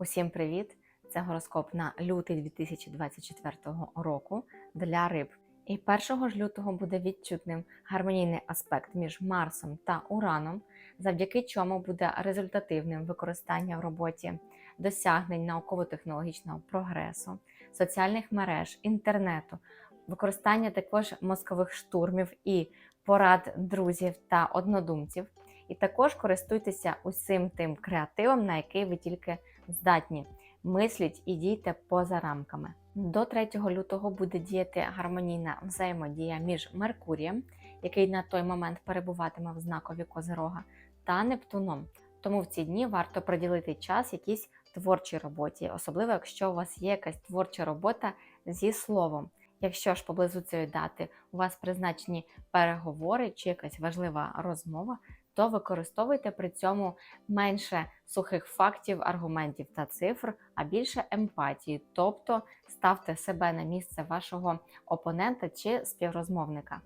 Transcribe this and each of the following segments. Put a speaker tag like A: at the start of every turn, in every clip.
A: Усім привіт! Це гороскоп на лютий 2024 року для риб. І 1 ж лютого буде відчутним гармонійний аспект між Марсом та Ураном, завдяки чому буде результативним використання в роботі досягнень науково-технологічного прогресу, соціальних мереж, інтернету, використання також мозкових штурмів і порад друзів та однодумців. І також користуйтеся усім тим креативом, на який ви тільки здатні. Мисліть і дійте поза рамками. До 3 лютого буде діяти гармонійна взаємодія між Меркурієм, який на той момент перебуватиме в знакові Козирога, та Нептуном. Тому в ці дні варто приділити час якійсь творчій роботі, особливо якщо у вас є якась творча робота зі словом. Якщо ж поблизу цієї дати у вас призначені переговори чи якась важлива розмова, то використовуйте при цьому менше сухих фактів, аргументів та цифр, а більше емпатії, тобто ставте себе на місце вашого опонента чи співрозмовника.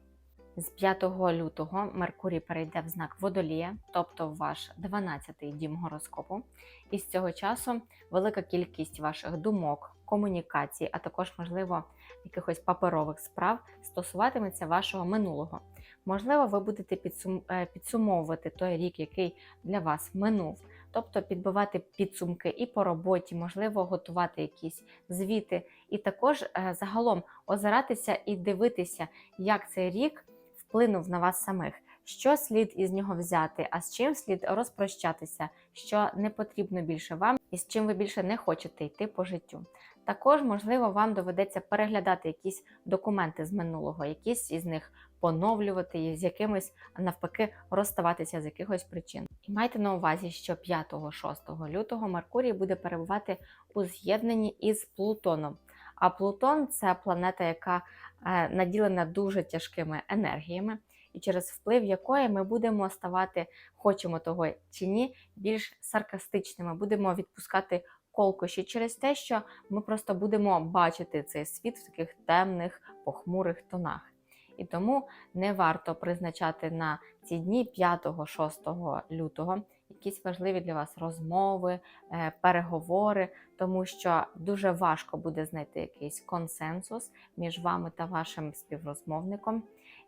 A: З 5 лютого Меркурій перейде в знак Водолія, тобто ваш 12-й дім гороскопу. І з цього часу велика кількість ваших думок, комунікацій, а також, можливо, якихось паперових справ стосуватиметься вашого минулого. Можливо, ви будете підсум... е, підсумовувати той рік, який для вас минув, тобто підбивати підсумки і по роботі, можливо, готувати якісь звіти, і також е, загалом озиратися і дивитися, як цей рік вплинув на вас самих. Що слід із нього взяти, а з чим слід розпрощатися, що не потрібно більше вам, і з чим ви більше не хочете йти по життю. Також, можливо, вам доведеться переглядати якісь документи з минулого, якісь із них поновлювати і з якимось навпаки розставатися з якихось причин. І майте на увазі, що 5-6 лютого Меркурій буде перебувати у з'єднанні із Плутоном. А Плутон це планета, яка е, наділена дуже тяжкими енергіями, і через вплив якої ми будемо ставати, хочемо того чи ні, більш саркастичними, будемо відпускати колкощі через те, що ми просто будемо бачити цей світ в таких темних, похмурих тонах. І тому не варто призначати на ці дні 5-6 лютого якісь важливі для вас розмови, е, переговори, тому що дуже важко буде знайти якийсь консенсус між вами та вашим співрозмовником.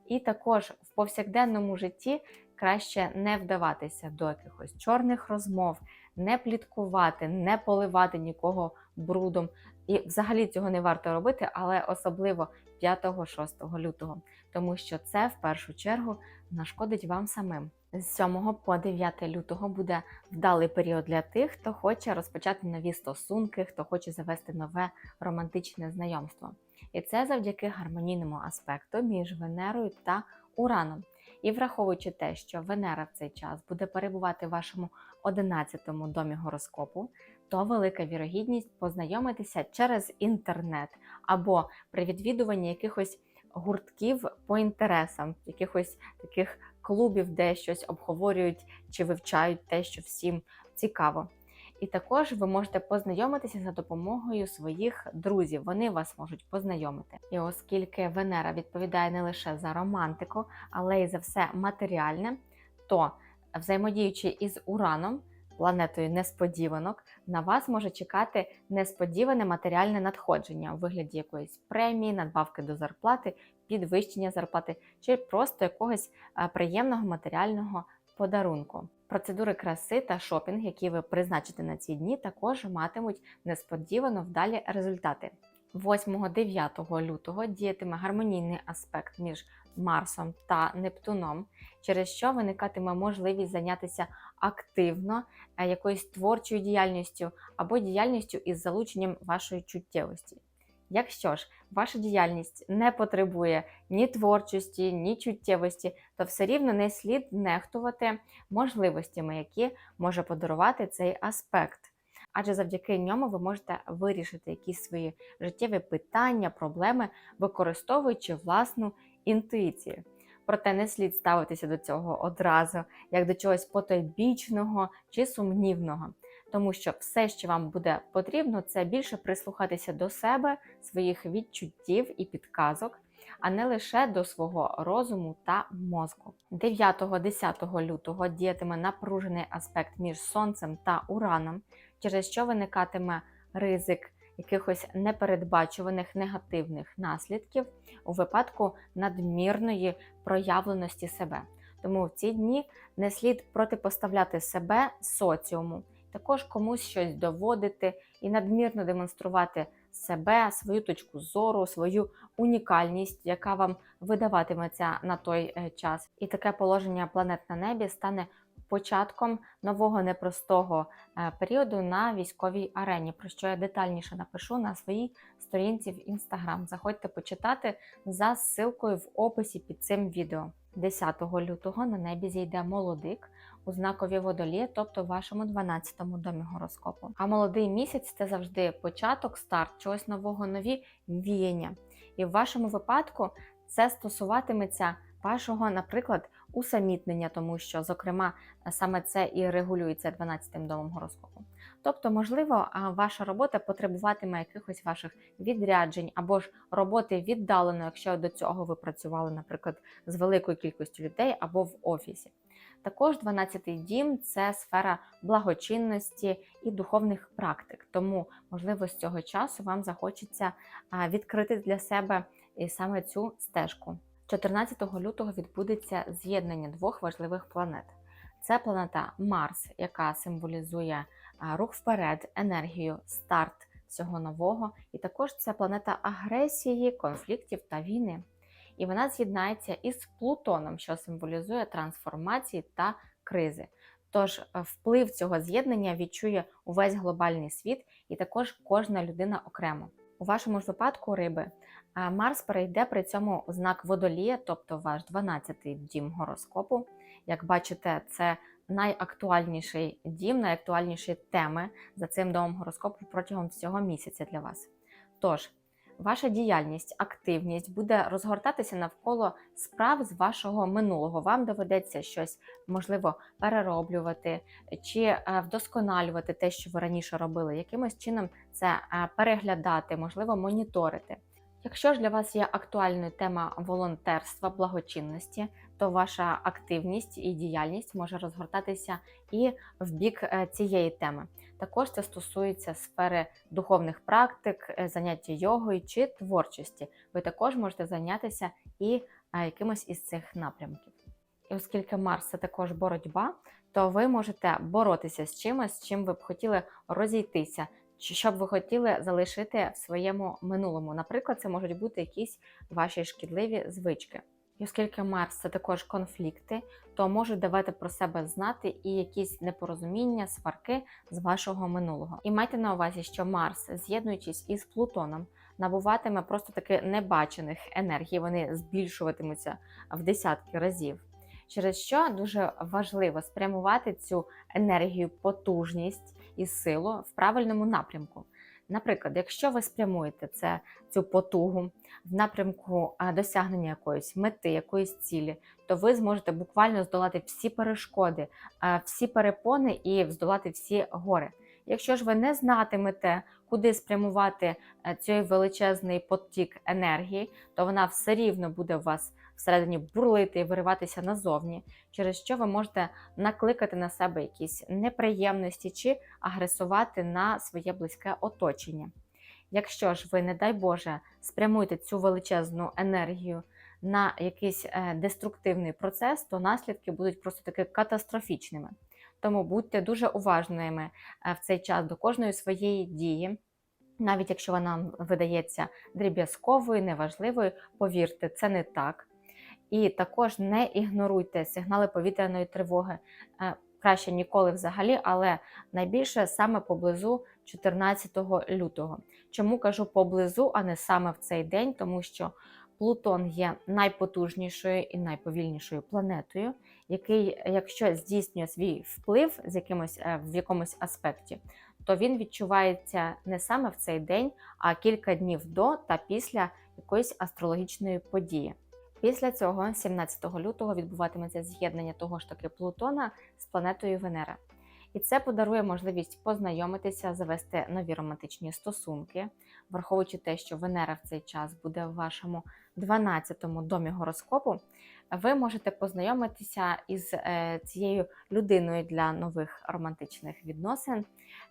A: І також в повсякденному житті краще не вдаватися до якихось чорних розмов, не пліткувати, не поливати нікого брудом. І взагалі цього не варто робити, але особливо 5-6 лютого, тому що це в першу чергу нашкодить вам самим. З 7 по 9 лютого буде вдалий період для тих, хто хоче розпочати нові стосунки, хто хоче завести нове романтичне знайомство. І це завдяки гармонійному аспекту між Венерою та Ураном. І враховуючи те, що Венера в цей час буде перебувати в вашому 11-му домі гороскопу, то велика вірогідність познайомитися через інтернет або при відвідуванні якихось гуртків по інтересам, якихось таких клубів, де щось обговорюють чи вивчають те, що всім цікаво. І також ви можете познайомитися за допомогою своїх друзів. Вони вас можуть познайомити. І оскільки Венера відповідає не лише за романтику, але й за все матеріальне, то взаємодіючи із Ураном, планетою несподіванок, на вас може чекати несподіване матеріальне надходження у вигляді якоїсь премії, надбавки до зарплати, підвищення зарплати чи просто якогось е, приємного матеріального подарунку. Процедури краси та шопінг, які ви призначите на ці дні, також матимуть несподівано вдалі результати. 8-9 лютого діятиме гармонійний аспект між Марсом та Нептуном, через що виникатиме можливість зайнятися активно е, якоюсь творчою діяльністю або діяльністю із залученням вашої чуттєвості. Якщо ж ваша діяльність не потребує ні творчості, ні чуттєвості, то все рівно не слід нехтувати можливостями, які може подарувати цей аспект. Адже завдяки ньому ви можете вирішити якісь свої життєві питання, проблеми, використовуючи власну інтуїцію. Проте не слід ставитися до цього одразу, як до чогось потойбічного чи сумнівного тому що все, що вам буде потрібно, це більше прислухатися до себе, своїх відчуттів і підказок, а не лише до свого розуму та мозку. 9-10 лютого діятиме напружений аспект між сонцем та ураном, через що виникатиме ризик якихось непередбачуваних негативних наслідків у випадку надмірної проявленості себе. Тому в ці дні не слід протипоставляти себе соціуму, також комусь щось доводити і надмірно демонструвати себе, свою точку зору, свою унікальність, яка вам видаватиметься на той е, час. І таке положення планет на небі стане початком нового непростого е, періоду на військовій арені, про що я детальніше напишу на своїй сторінці в інстаграм. Заходьте почитати за ссылкою в описі під цим відео. 10 лютого на небі зійде молодик у знакові водолі, тобто в вашому 12-му домі гороскопу. А молодий місяць це завжди початок, старт чогось нового, нові віяння. І в вашому випадку це стосуватиметься вашого, наприклад, усамітнення, тому що, зокрема, саме це і регулюється 12-м домом гороскопу. Тобто, можливо, ваша робота потребуватиме якихось ваших відряджень або ж роботи віддалено, якщо до цього ви працювали, наприклад, з великою кількістю людей або в офісі. Також 12-й дім це сфера благочинності і духовних практик. Тому, можливо, з цього часу вам захочеться відкрити для себе саме цю стежку. 14 лютого відбудеться з'єднання двох важливих планет. Це планета Марс, яка символізує рух вперед, енергію, старт всього нового, і також це планета агресії, конфліктів та війни. І вона з'єднається із Плутоном, що символізує трансформації та кризи. Тож е, вплив цього з'єднання відчує увесь глобальний світ і також кожна людина окремо. У вашому ж випадку риби Марс перейде при цьому у знак водолія, тобто ваш 12-й дім гороскопу. Як бачите, це найактуальніший дім, найактуальніші теми за цим домом гороскопу протягом всього місяця для вас. Тож, ваша діяльність, активність буде розгортатися навколо справ з вашого минулого. Вам доведеться щось можливо перероблювати чи е, вдосконалювати те, що ви раніше робили, якимось чином це е, переглядати, можливо, моніторити. Якщо ж для вас є актуальною тема волонтерства, благочинності, то ваша активність і діяльність може розгортатися і в бік е, цієї теми. Також це стосується сфери духовних практик, е, заняття йогою чи творчості. Ви також можете зайнятися і е, якимось із цих напрямків. І оскільки Марс це також боротьба, то ви можете боротися з чимось, з чим ви б хотіли розійтися, чи що б ви хотіли залишити в своєму минулому. Наприклад, це можуть бути якісь ваші шкідливі звички. І оскільки Марс це також конфлікти, то можуть давати про себе знати і якісь непорозуміння, сварки з вашого минулого. І майте на увазі, що Марс, з'єднуючись із Плутоном, набуватиме просто таки небачених енергій, вони збільшуватимуться в десятки разів. Через що дуже важливо спрямувати цю енергію, потужність і силу в правильному напрямку. Наприклад, якщо ви спрямуєте це, цю потугу в напрямку досягнення якоїсь мети, якоїсь цілі, то ви зможете буквально здолати всі перешкоди, всі перепони і здолати всі гори. Якщо ж ви не знатимете, куди спрямувати е, цей величезний потік енергії, то вона все рівно буде у вас всередині бурлити і вириватися назовні, через що ви можете накликати на себе якісь неприємності чи агресувати на своє близьке оточення. Якщо ж ви, не дай Боже, спрямуєте цю величезну енергію на якийсь е, деструктивний процес, то наслідки будуть просто таки катастрофічними. Тому будьте дуже уважними е, в цей час до кожної своєї дії. Навіть якщо вона видається дріб'язковою, неважливою, повірте, це не так. І також не ігноруйте сигнали повітряної тривоги. Е, Краще ніколи взагалі, але найбільше саме поблизу 14 лютого. Чому кажу поблизу, а не саме в цей день, тому що Плутон є найпотужнішою і найповільнішою планетою, який, якщо здійснює свій вплив з якимось е, в якомусь аспекті, то він відчувається не саме в цей день, а кілька днів до та після якоїсь астрологічної події. Після цього, 17 лютого, відбуватиметься з'єднання того ж таки Плутона з планетою Венера. І це подарує можливість познайомитися, завести нові романтичні стосунки, враховуючи те, що Венера в цей час буде в вашому 12-му домі гороскопу. ви можете познайомитися із е, цією людиною для нових романтичних відносин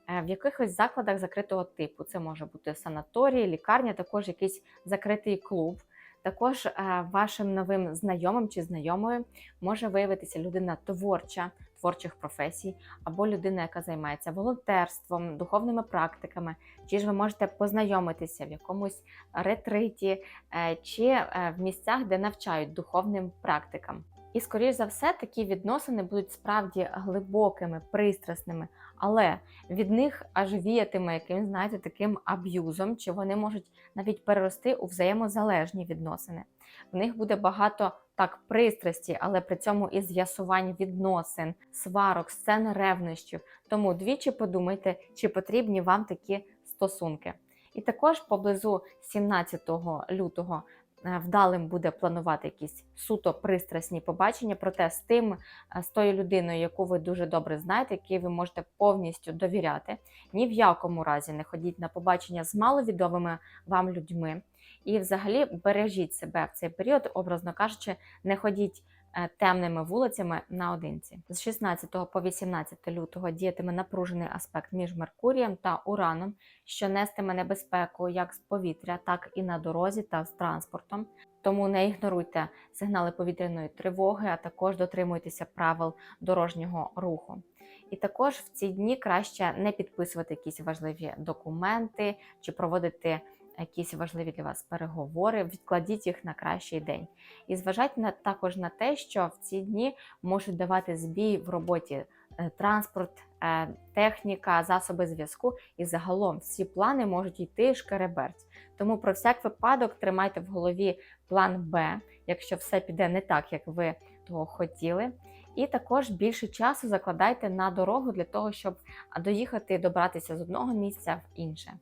A: е, в якихось закладах закритого типу. Це може бути санаторій, лікарня, також якийсь закритий клуб. Також е, вашим новим знайомим чи знайомою може виявитися людина творча, творчих професій, або людина, яка займається волонтерством, духовними практиками, чи ж ви можете познайомитися в якомусь ретриті е, чи е, в місцях, де навчають духовним практикам. І, скоріш за все, такі відносини будуть справді глибокими, пристрасними, але від них аж віятиме якимсь, знаєте, таким аб'юзом, чи вони можуть навіть перерости у взаємозалежні відносини. В них буде багато так пристрасті, але при цьому і з'ясувань відносин, сварок, сцен ревнощів. Тому двічі подумайте, чи потрібні вам такі стосунки. І також поблизу 17 лютого вдалим буде планувати якісь суто пристрасні побачення, проте з тим, е, з тою людиною, яку ви дуже добре знаєте, якій ви можете повністю довіряти. Ні в якому разі не ходіть на побачення з маловідомими вам людьми. І взагалі бережіть себе в цей період, образно кажучи, не ходіть е, темними вулицями наодинці. З 16 по 18 лютого діятиме напружений аспект між Меркурієм та Ураном, що нестиме небезпеку як з повітря, так і на дорозі та з транспортом. Тому не ігноруйте сигнали повітряної тривоги, а також дотримуйтеся правил дорожнього руху. І також в ці дні краще не підписувати якісь важливі документи чи проводити якісь важливі для вас переговори, відкладіть їх на кращий день. І зважайте на також на те, що в ці дні можуть давати збій в роботі е, транспорт, е, техніка, засоби зв'язку, і загалом всі плани можуть йти шкереберть. Тому про всяк випадок тримайте в голові план Б, якщо все піде не так, як ви того хотіли. І також більше часу закладайте на дорогу для того, щоб доїхати добратися з одного місця в інше.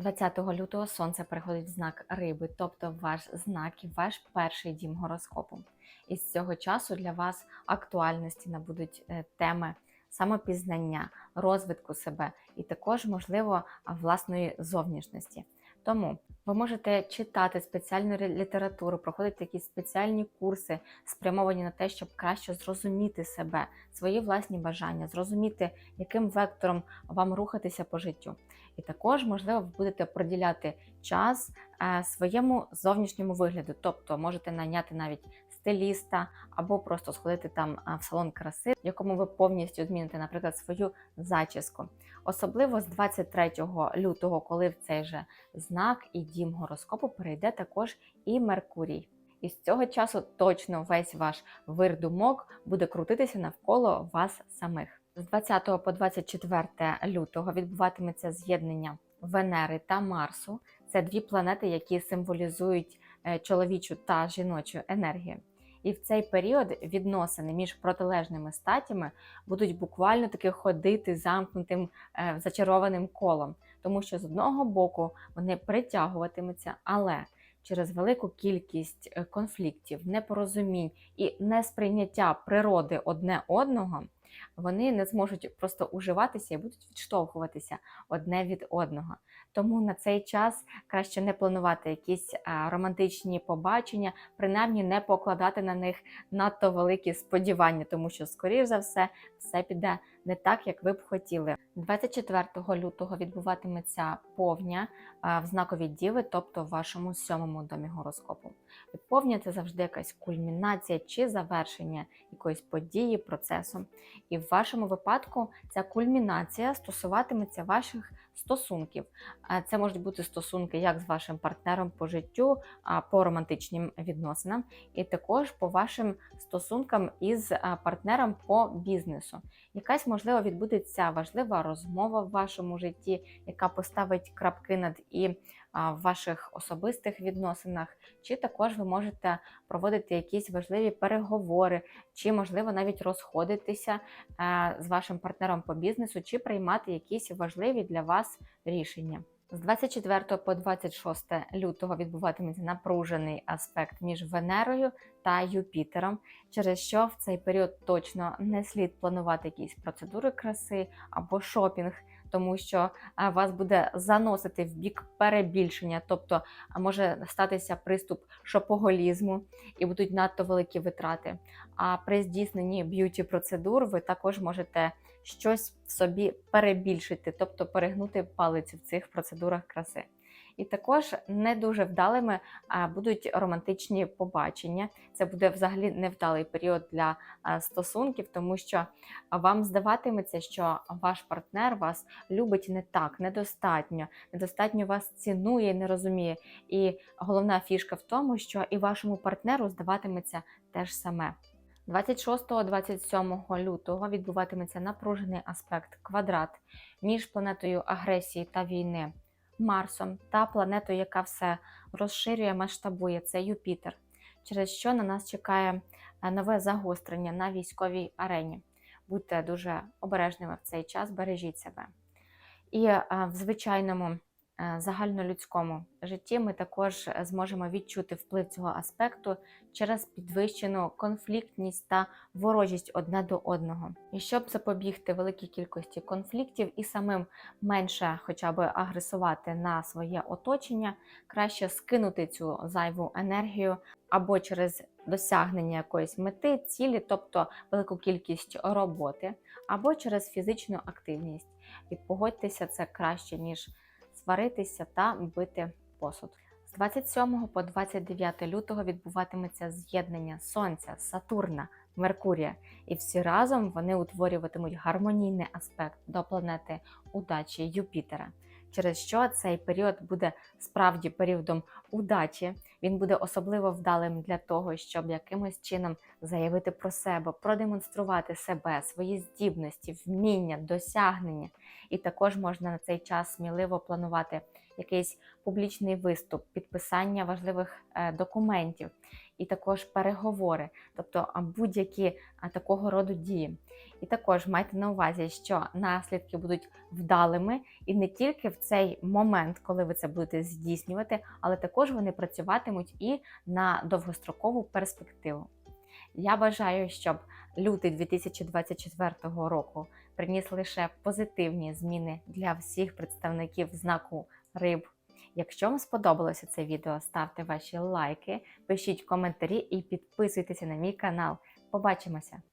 A: 20 лютого сонце переходить в знак риби, тобто ваш знак і ваш перший дім гороскопу. І з цього часу для вас актуальності набудуть е, теми самопізнання, розвитку себе і також, можливо, власної зовнішності. Тому ви можете читати спеціальну літературу, проходити якісь спеціальні курси, спрямовані на те, щоб краще зрозуміти себе, свої власні бажання, зрозуміти, яким вектором вам рухатися по життю. І також, можливо, ви будете приділяти час е, своєму зовнішньому вигляду, тобто можете найняти навіть стиліста або просто сходити там е, в салон краси, в якому ви повністю зміните, наприклад, свою зачіску. Особливо з 23 лютого, коли в цей же знак і дім гороскопу перейде також і Меркурій. І з цього часу точно весь ваш вир думок буде крутитися навколо вас самих. З 20 по 24 лютого відбуватиметься з'єднання Венери та Марсу. Це дві планети, які символізують е, чоловічу та жіночу енергію. І в цей період відносини між протилежними статями будуть буквально таки ходити замкнутим е, зачарованим колом, тому що з одного боку вони притягуватимуться, але через велику кількість е, конфліктів, непорозумінь і несприйняття природи одне одного вони не зможуть просто уживатися і будуть відштовхуватися одне від одного. Тому на цей час краще не планувати якісь романтичні побачення, принаймні не покладати на них надто великі сподівання, тому що, скоріш за все, все піде не так, як ви б хотіли. 24 лютого відбуватиметься повня в знаковій діви, тобто в вашому сьомому домі гороскопу. Повня це завжди якась кульмінація чи завершення якоїсь події, процесу. І в вашому випадку ця кульмінація стосуватиметься ваших стосунків. Це можуть бути стосунки як з вашим партнером по життю, по романтичним відносинам, і також по вашим стосункам із партнером по бізнесу. Якась можливо відбудеться важлива розмова в вашому житті, яка поставить крапки над і в ваших особистих відносинах, чи також ви можете проводити якісь важливі переговори, чи, можливо, навіть розходитися е, з вашим партнером по бізнесу, чи приймати якісь важливі для вас рішення. З 24 по 26 лютого відбуватиметься напружений аспект між Венерою та Юпітером, через що в цей період точно не слід планувати якісь процедури краси або шопінг, тому що вас буде заносити в бік перебільшення, тобто може статися приступ шопоголізму і будуть надто великі витрати. А при здійсненні б'юті процедур ви також можете щось в собі перебільшити, тобто перегнути палець в цих процедурах краси. І також не дуже вдалими будуть романтичні побачення. Це буде взагалі невдалий період для стосунків, тому що вам здаватиметься, що ваш партнер вас любить не так, недостатньо, недостатньо вас цінує і не розуміє. І головна фішка в тому, що і вашому партнеру здаватиметься те ж саме. 26-27 лютого відбуватиметься напружений аспект квадрат між планетою агресії та війни Марсом та планетою, яка все розширює, масштабує це Юпітер, через що на нас чекає е, нове загострення на військовій арені. Будьте дуже обережними в цей час, бережіть себе. І е, в звичайному загальнолюдському житті ми також е, зможемо відчути вплив цього аспекту через підвищену конфліктність та ворожість одне до одного. І щоб запобігти великій кількості конфліктів і самим менше хоча б агресувати на своє оточення, краще скинути цю зайву енергію або через досягнення якоїсь мети, цілі, тобто велику кількість роботи, або через фізичну активність. І погодьтеся, це краще, ніж сваритися та бити посуд. З 27 по 29 лютого відбуватиметься з'єднання Сонця, Сатурна, Меркурія, і всі разом вони утворюватимуть гармонійний аспект до планети удачі Юпітера. Через що цей період буде справді періодом удачі. Він буде особливо вдалим для того, щоб якимось чином заявити про себе, продемонструвати себе, свої здібності, вміння, досягнення. І також можна на цей час сміливо планувати якийсь публічний виступ, підписання важливих е, документів і також переговори, тобто будь-які такого роду дії. І також майте на увазі, що наслідки будуть вдалими і не тільки в цей момент, коли ви це будете здійснювати, але також вони працюватимуть і на довгострокову перспективу. Я бажаю, щоб лютий 2024 року приніс лише позитивні зміни для всіх представників знаку риб. Якщо вам сподобалося це відео, ставте ваші лайки, пишіть коментарі і підписуйтеся на мій канал. Побачимося!